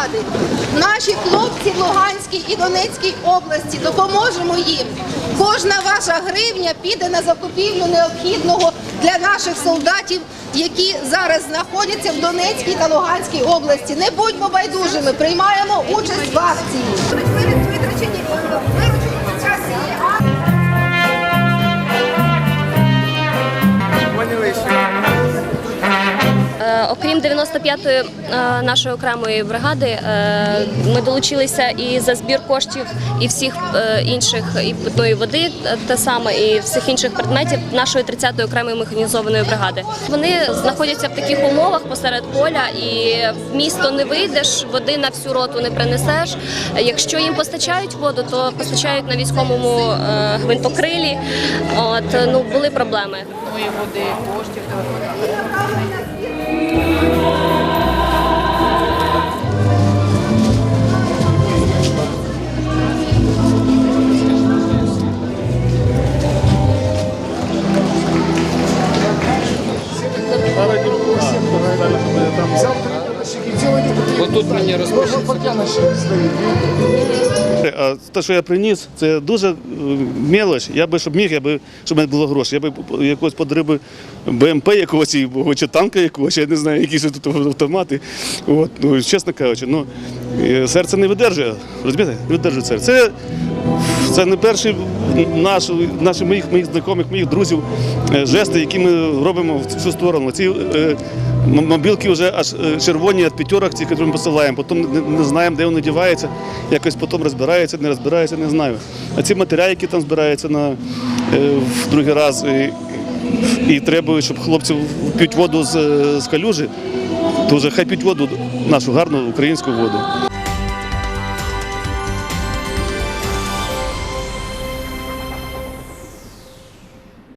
механізованої. Наші хлопці в Луганській і Донецькій області допоможемо їм. Кожна ваша гривня піде на закупівлю необхідного для наших солдатів, які зараз знаходяться в Донецькій та Луганській області. Не будьмо байдужими, приймаємо участь в акції. Окрім 95-ї е, нашої окремої бригади, е, ми долучилися і за збір коштів і всіх е, інших і питної води, те саме, і всіх інших предметів нашої 30-ї окремої механізованої бригади. Вони знаходяться в таких умовах посеред поля, і в місто не вийдеш, води на всю роту не принесеш. Якщо їм постачають воду, то постачають на військовому гвинтокрилі. От ну були проблеми. води, коштів. Вот тут мені розпишеться. А те, що я приніс, це дуже е, мелоч. Я би, щоб міг, я би, щоб мене було гроші. Я би якогось подарив БМП якогось чи танка якогось, я не знаю, які ж тут автомати. От, ну, чесно кажучи, ну, е, серце не видержує. Розумієте? Не видержує серце. Це, це не перший наш, наших моїх, моїх знайомих, моїх друзів е, жести, які ми робимо в цю сторону. Ці е, мобілки вже аж е, червоні від п'ятерок, які ми посилаємо. Потім не, знаємо, де вони діваються. Якось потім розбирається, не розбирається, не знаю. А ці матеріали, які там збираються на е, в другий раз. І, і треба, щоб хлопці п'ють воду з, з калюжі, то вже хай п'ють воду, нашу гарну українську воду.